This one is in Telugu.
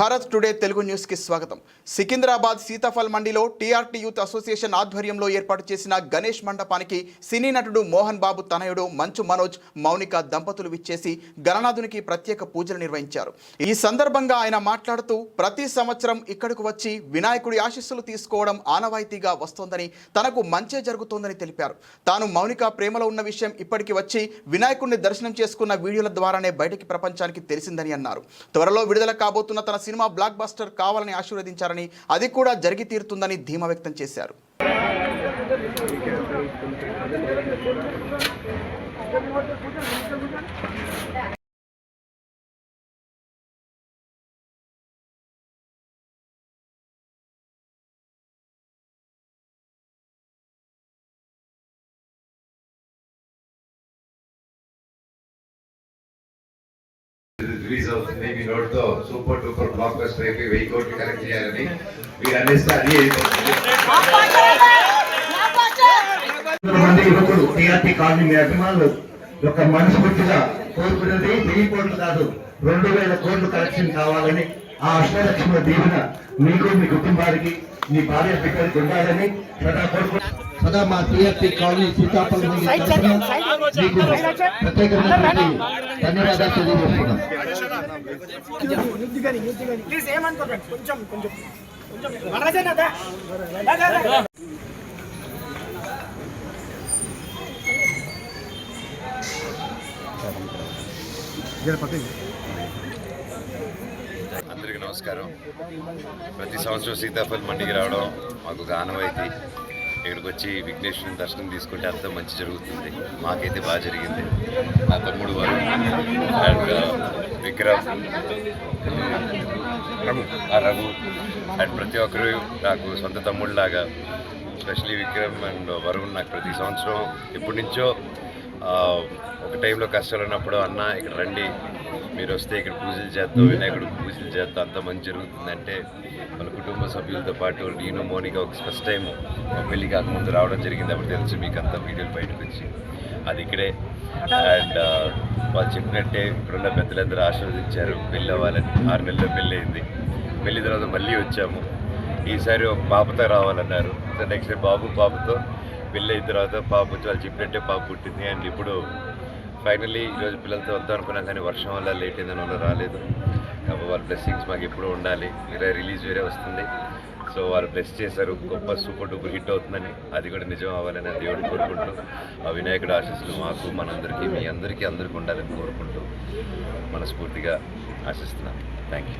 భారత్ టుడే తెలుగు న్యూస్కి స్వాగతం. సికింద్రాబాద్ సీతాఫల్ మండిలో టీఆర్టీ యూత్ అసోసియేషన్ ఆధ్వర్యంలో ఏర్పాటు చేసిన గణేష్ మండపానికి సినీ నటుడు మోహన్ బాబు తనయుడు మంచు మనోజ్ మౌనిక దంపతులు విచ్చేసి గణనాథునికి ప్రత్యేక పూజలు నిర్వహించారు. ఈ సందర్భంగా ఆయన మాట్లాడుతూ ప్రతి సంవత్సరం ఇక్కడకు వచ్చి వినాయకుడి ఆశీస్సులు తీసుకోవడం ఆనవాయితీగా వస్తోందని తనకు మంచే జరుగుతోందని తెలిపారు. తాను మౌనిక ప్రేమలో ఉన్న విషయం ఇప్పటికి వచ్చి వినాయకుడిని దర్శనం చేసుకున్న వీడియోల ద్వారానే బయటికి ప్రపంచానికి తెలిసిందని అన్నారు. త్వరలో విడుదల కాబోతున్న తన సినిమా బ్లాక్ బస్టర్ కావాలని ఆశీర్వదించారని అది కూడా జరిగి తీరుతుందని ధీమా వ్యక్తం చేశారు. రిలీజ్ అవుతుంది మీ నోట్తో సూపర్ డూపర్ బ్లాక్ బస్టర్ అయిపోయి వెయ్యి కోట్లు కలెక్ట్ చేయాలని మీరు అది మంది యువకులు టీఆర్టీ కాలనీ మీ అభిమానులు. కోరుకున్నది వెయ్యి కోట్లు కాదు రెండు వేల కోట్లు కలెక్షన్ కావాలని ఆ అష్టలక్ష్మి దీవెన మీకు మీ కుటుంబానికి మీ భార్య బిడ్డలకు ఉండాలని సదా కోరుకు సదా మా టీఆర్టీ కాలనీ మీకు ప్రత్యేకమైనటువంటి ధన్యవాదాలు తెలియజేస్తున్నాం. అందరికీ నమస్కారం. ప్రతి సంవత్సరం సీతాఫల్ మండికి రావడం మాకు ఒక ఆనవాయితీ. ఇక్కడికి వచ్చి విఘ్నేశ్వరుని దర్శనం తీసుకుంటే అంత మంచి జరుగుతుంది. మాకైతే బాగా జరిగింది. నా తమ్ముడు వారు అండ్ విక్రమ్ రఘు ఆ రఘు అండ్ ప్రతి ఒక్కరు నాకు సొంత తమ్ముడిలాగా స్పెషలీ విక్రమ్ అండ్ వరుణ్ నాకు ప్రతి సంవత్సరం ఎప్పటి నుంచో ఒక టైంలో కష్టాలు ఉన్నప్పుడు అన్న ఇక్కడ రండి మీరు వస్తే ఇక్కడ పూజలు చేద్దాం వినాయకుడు పూజలు చేద్దాం అంత మంచి జరుగుతుందంటే మన కుటుంబ సభ్యులతో పాటు నేను మోనిక ఒక ఫస్ట్ టైం పెళ్ళి కాకముందు రావడం జరిగింది. అప్పుడు తెలుసు మీకు అంత వీడియోలు బయటకు వచ్చి. అది ఇక్కడే. అండ్ uh, వాళ్ళు చెప్పినట్టే ఇక్కడున్న పెద్దలందరూ ఆశీర్వదించారు. పెళ్ళి అవ్వాలని. ఆరు నెలల్లో పెళ్ళి అయింది. పెళ్ళి తర్వాత మళ్ళీ వచ్చాము. ఈసారి ఒక పాపతో రావాలన్నారు. నెక్స్ట్ బాబు పాపతో పెళ్ళి అయిన తర్వాత పాప వచ్చి వాళ్ళు చెప్పినట్టే పాప పుట్టింది. అండ్ ఇప్పుడు ఫైనలీ ఈరోజు పిల్లలతో వద్దాం అనుకున్నాం కానీ వర్షం వల్ల లేట్ అయిందని వాళ్ళు రాలేదు. వాళ్ళ బ్లెస్సింగ్స్ మాకు ఎప్పుడూ ఉండాలి. వేరే రిలీజ్ వేరే వస్తుంది. సో వాళ్ళు బ్లెస్ చేశారు. గొప్ప సూపర్ డూపర్ హిట్ అవుతుందని అది కూడా నిజం అవ్వాలని ఆ దేవుడిని కోరుకుంటూ ఆ వినాయకుడు ఆశీస్సులు మాకు మనందరికీ మీ అందరికీ అందరికీ ఉండాలని కోరుకుంటూ మనస్ఫూర్తిగా ఆశిస్తున్నాను. Thank you